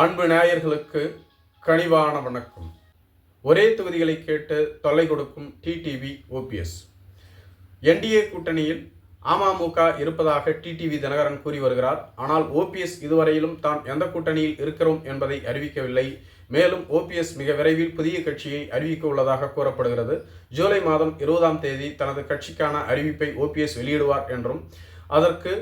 அன்பு நேயர்களுக்கு கனிவான வணக்கம். ஒரே தொகுதிகளை கேட்டு தொல்லை கொடுக்கும் டிடிவி ஓபிஎஸ் என்டிஏ கூட்டணியில் அமமுக இருப்பதாக டிடிவி தினகரன் கூறி வருகிறார். ஆனால் ஓபிஎஸ் இதுவரையிலும் தான் எந்த கூட்டணியில் இருக்கிறோம் என்பதை அறிவிக்கவில்லை. மேலும் ஓபிஎஸ் மிக விரைவில் புதிய கட்சியை அறிவிக்க உள்ளதாக கூறப்படுகிறது. ஜூலை மாதம் இருபதாம் தேதி தனது கட்சிக்கான அறிவிப்பை ஓபிஎஸ் வெளியிடுவார் என்றும் அதற்கு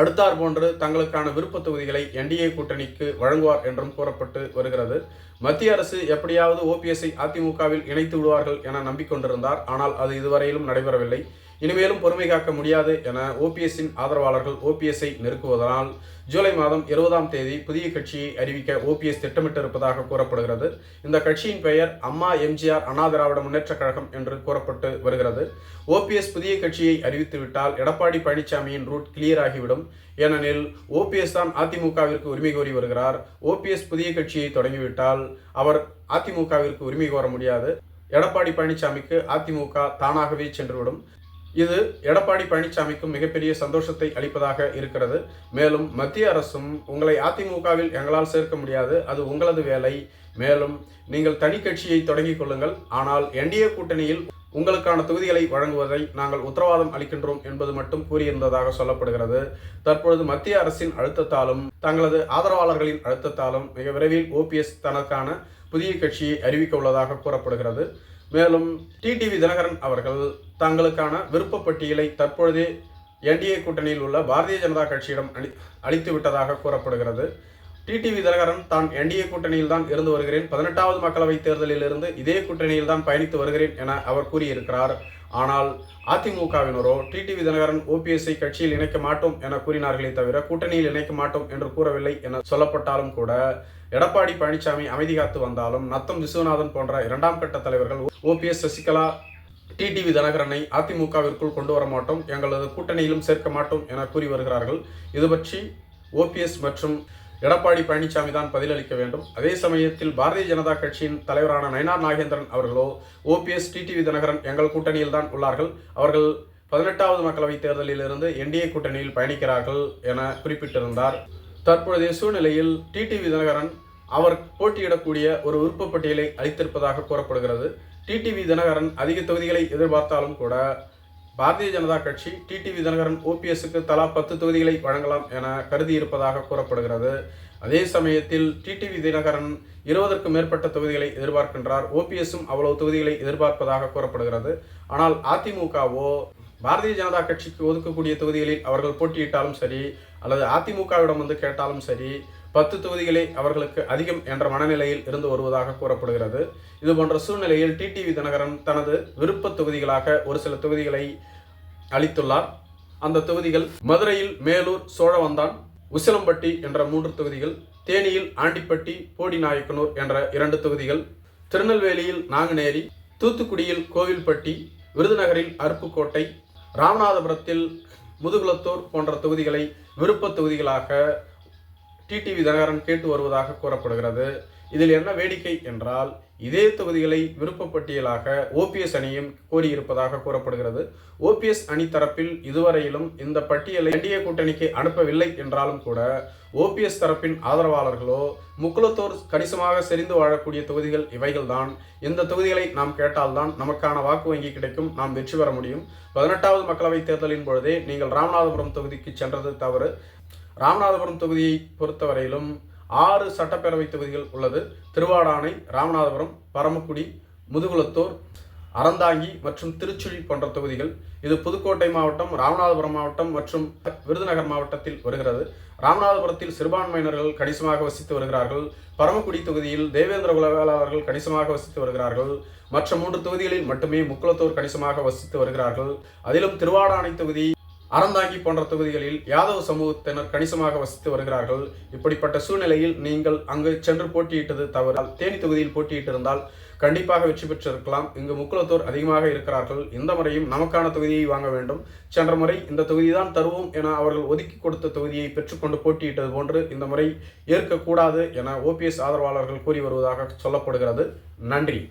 அடுத்தார் போன்று தங்களுக்கான விருப்ப தொகுதிகளை என்டிஏ கூட்டணிக்கு வழங்குவார் என்றும் கூறப்பட்டு வருகிறது. மத்திய அரசு எப்படியாவது ஓபிஎஸ்ஐ அதிமுகவில் இணைத்து விடுவார்கள் என நம்பிக்கொண்டிருந்தார். ஆனால் அது இதுவரையிலும் நடைபெறவில்லை. இனிமேலும் பொறுமை காக்க முடியாது என ஓபிஎஸ்ஸின் ஆதரவாளர்கள் ஓபிஎஸ்ஐ நெருக்குவதனால் ஜூலை மாதம் இருபதாம் தேதி புதிய கட்சியை அறிவிக்க ஓபிஎஸ் திட்டமிட்டிருப்பதாக கூறப்படுகிறது. இந்த கட்சியின் பெயர் அம்மா எம்ஜிஆர் அண்ணா திராவிட முன்னேற்றக் கழகம் என்று கூறப்பட்டு வருகிறது. ஓபிஎஸ் புதிய கட்சியை அறிவித்துவிட்டால் எடப்பாடி பழனிசாமியின் ரூட் கிளியர் ஆகிவிடும். ஏனெனில் ஓபிஎஸ் தான் அதிமுகவிற்கு உரிமை கோரி வருகிறார். ஓபிஎஸ் புதிய கட்சியை தொடங்கிவிட்டால் அவர் அதிமுகவிற்கு உரிமை கோர முடியாது. எடப்பாடி பழனிசாமிக்கு அதிமுக தானாகவே சென்றுவிடும். இது எடப்பாடி பழனிசாமிக்கும் மிகப்பெரிய சந்தோஷத்தை அளிப்பதாக இருக்கிறது. மேலும் மத்திய அரசும் உங்களை அதிமுகவில் எங்களால் சேர்க்க முடியாது. அது உங்களது வேலை. மேலும் நீங்கள் தனி கட்சியை தொடங்கிக் கொள்ளுங்கள். ஆனால் என்டிஏ கூட்டணியில் உங்களுக்கான தொகுதிகளை வழங்குவதை நாங்கள் உத்தரவாதம் அளிக்கின்றோம் என்பது மட்டும் கூறியிருந்ததாக சொல்லப்படுகிறது. தற்பொழுது மத்திய அரசின் அழுத்தத்தாலும் தங்களது ஆதரவாளர்களின் அழுத்தத்தாலும் மிக விரைவில் ஓபிஎஸ் தனக்கான புதிய கட்சியை அறிவிக்க உள்ளதாக கூறப்படுகிறது. மேலும் டிடிவி தினகரன் அவர்கள் தங்களுக்கான விருப்பப்பட்டியலை தற்பொழுதே என்டிஏ கூட்டணியில் உள்ள பாரதிய ஜனதா கட்சியிடம் அளி அளித்து விட்டதாக கூறப்படுகிறது டிடிவி தினகரன் தான் என்டிஏ கூட்டணியில் தான் இருந்து வருகிறேன். பதினெட்டாவது மக்களவைத் தேர்தலில் இருந்து இதே கூட்டணியில் தான் பயணித்து வருகிறேன் என அவர் கூறியிருக்கிறார். ஆனால் அதிமுகவினரோ டிடிவி தினகரன் ஓபிஎஸ்ஐ கட்சியில் இணைக்க மாட்டோம் என கூறினார்களே தவிர கூட்டணியில் இணைக்க மாட்டோம் என்று கூறவில்லை என சொல்லப்பட்டாலும் கூட எடப்பாடி பழனிசாமி அமைதி காத்து வந்தாலும் நத்தம் விஸ்வநாதன் போன்ற இரண்டாம் கட்ட தலைவர்கள் ஓபிஎஸ் சசிகலா டிடிவி தினகரனை அதிமுகவிற்குள் கொண்டு வர மாட்டோம் எங்களது கூட்டணியிலும் சேர்க்க மாட்டோம் என கூறி வருகிறார்கள். இது பற்றி ஓபிஎஸ் மற்றும் எடப்பாடி பழனிசாமி தான் பதிலளிக்க வேண்டும். அதே சமயத்தில் பாரதிய ஜனதா கட்சியின் தலைவரான நயனார் நாகேந்திரன் அவர்களோ ஓபிஎஸ் டிடிவி தினகரன் எங்கள் கூட்டணியில் தான் உள்ளார்கள். அவர்கள் பதினெட்டாவது மக்களவைத் தேர்தலில் இருந்து என்டிஏ கூட்டணியில் பயணிக்கிறார்கள் என குறிப்பிட்டிருந்தார். தற்பொழுதைய சூழ்நிலையில் டிடிவி தினகரன் அவர் போட்டியிடக்கூடிய ஒரு விருப்ப பட்டியலை அளித்திருப்பதாக கூறப்படுகிறது. டிடிவி தினகரன் அதிக தொகுதிகளை எதிர்பார்த்தாலும் கூட பாரதிய ஜனதா கட்சி டிடிவி தினகரன் ஓபிஎஸ்க்கு தலா பத்து தொகுதிகளை வழங்கலாம் என கருதி இருப்பதாக கூறப்படுகிறது. அதே சமயத்தில் டிடிவி தினகரன் இருபதற்கும் மேற்பட்ட தொகுதிகளை எதிர்பார்க்கின்றார். ஓபிஎஸும் அவ்வளவு தொகுதிகளை எதிர்பார்ப்பதாக கூறப்படுகிறது. ஆனால் அதிமுகவோ பாரதிய ஜனதா கட்சிக்கு ஒதுக்கக்கூடிய தொகுதிகளில் அவர்கள் போட்டியிட்டாலும் சரி அல்லது அதிமுகவிடம் வந்து கேட்டாலும் சரி பத்து தொகுதிகளே அவர்களுக்கு அதிகம் என்ற மனநிலையில் இருந்து வருவதாக கூறப்படுகிறது. இது போன்ற சூழ்நிலையில் டிடிவி தினகரன் தனது விருப்ப தொகுதிகளாக ஒரு சில தொகுதிகளை அளித்துள்ளார். அந்த தொகுதிகள் மதுரையில் மேலூர் சோழவந்தான் உசிலம்பட்டி என்ற மூன்று தொகுதிகள் தேனியில் ஆண்டிப்பட்டி போடி நாயக்கனூர் என்ற இரண்டு தொகுதிகள் திருநெல்வேலியில் நாங்குநேரி தூத்துக்குடியில் கோவில்பட்டி விருதுநகரில் அருப்புக்கோட்டை ராமநாதபுரத்தில் முதுகுலத்தூர் போன்ற தொகுதிகளை விருப்ப தொகுதிகளாக டிடிவி தினகரன் கேட்டு வருவதாக கூறப்படுகிறது. இதில் என்ன வேடிக்கை என்றால் இதே தொகுதிகளை விருப்பப்பட்டியலாக ஓபிஎஸ் அணியும் கோரியிருப்பதாக கூறப்படுகிறது. ஓபிஎஸ் அணி தரப்பில் இதுவரையிலும் இந்த பட்டியலை என்டிஏ கூட்டணிக்கு அனுப்பவில்லை என்றாலும் கூட ஓபிஎஸ் தரப்பின் ஆதரவாளர்களோ முக்குலத்தோர் கணிசமாக செறிந்து வாழக்கூடிய தொகுதிகள் இவைகள்தான். இந்த தொகுதிகளை நாம் கேட்டால்தான் நமக்கான வாக்கு வங்கி கிடைக்கும். நாம் வெற்றி பெற முடியும். பதினெட்டாவது மக்களவைத் தேர்தலின் பொழுதே நீங்கள் ராமநாதபுரம் தொகுதிக்கு சென்றது தவறு. ராமநாதபுரம் தொகுதியை பொறுத்தவரையிலும் ஆறு சட்டப்பேரவை தொகுதிகள் உள்ளது. திருவாடானை ராமநாதபுரம் பரமக்குடி முதுகுளத்தூர் அறந்தாங்கி மற்றும் திருச்சுழி போன்ற தொகுதிகள். இது புதுக்கோட்டை மாவட்டம் ராமநாதபுரம் மாவட்டம் மற்றும் விருதுநகர் மாவட்டத்தில் வருகிறது. ராமநாதபுரத்தில் சிறுபான்மையினர்கள் கணிசமாக வசித்து வருகிறார்கள். பரமக்குடி தொகுதியில் தேவேந்திர குலவேளாளர்கள் கணிசமாக வசித்து வருகிறார்கள். மற்ற மூன்று தொகுதிகளில் மட்டுமே முக்குளத்தூர் கணிசமாக வசித்து வருகிறார்கள். அதிலும் திருவாடானை தொகுதி அறந்தாங்கி போன்ற தொகுதிகளில் யாதவ சமூகத்தினர் கணிசமாக வசித்து வருகிறார்கள். இப்படிப்பட்ட சூழ்நிலையில் நீங்கள் அங்கு சென்று போட்டியிட்டது தவறால் தேனி தொகுதியில் போட்டியிட்டிருந்தால் கண்டிப்பாக வெற்றி பெற்றிருக்கலாம். இங்கு முக்குளத்தோர் அதிகமாக இருக்கிறார்கள். இந்த முறையும் நமக்கான தொகுதியை வாங்க வேண்டும். சென்ற முறை இந்த தொகுதிதான் தருவோம் என அவர்கள் ஒதுக்கி கொடுத்த தொகுதியை பெற்றுக்கொண்டு போட்டியிட்டது போன்று இந்த முறை ஏற்கக்கூடாது என ஓபிஎஸ் ஆதரவாளர்கள் கூறி வருவதாக சொல்லப்படுகிறது. நன்றி.